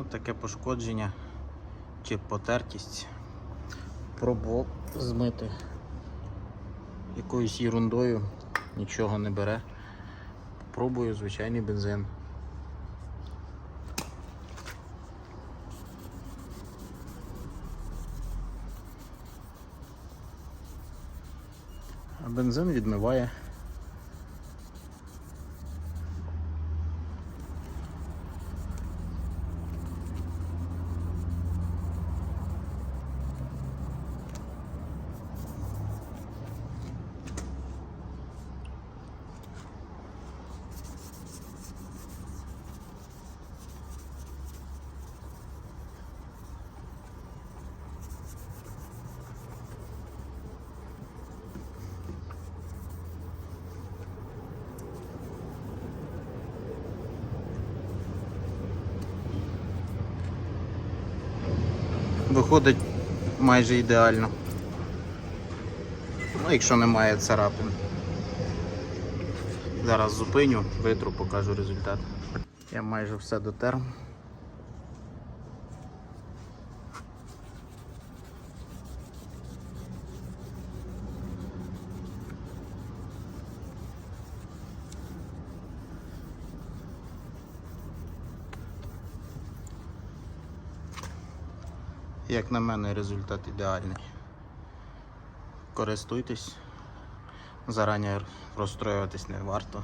Ось таке пошкодження чи потертість. Пробував змити якоюсь ерундою, нічого не бере. Пробую звичайний бензин. А бензин відмиває. Виходить майже ідеально. Ну, якщо немає царапин. Зараз зупиню, витру, покажу результат. Я майже все дотер. Як на мене, результат ідеальний. Користуйтесь. Зарані розстроюватись не варто.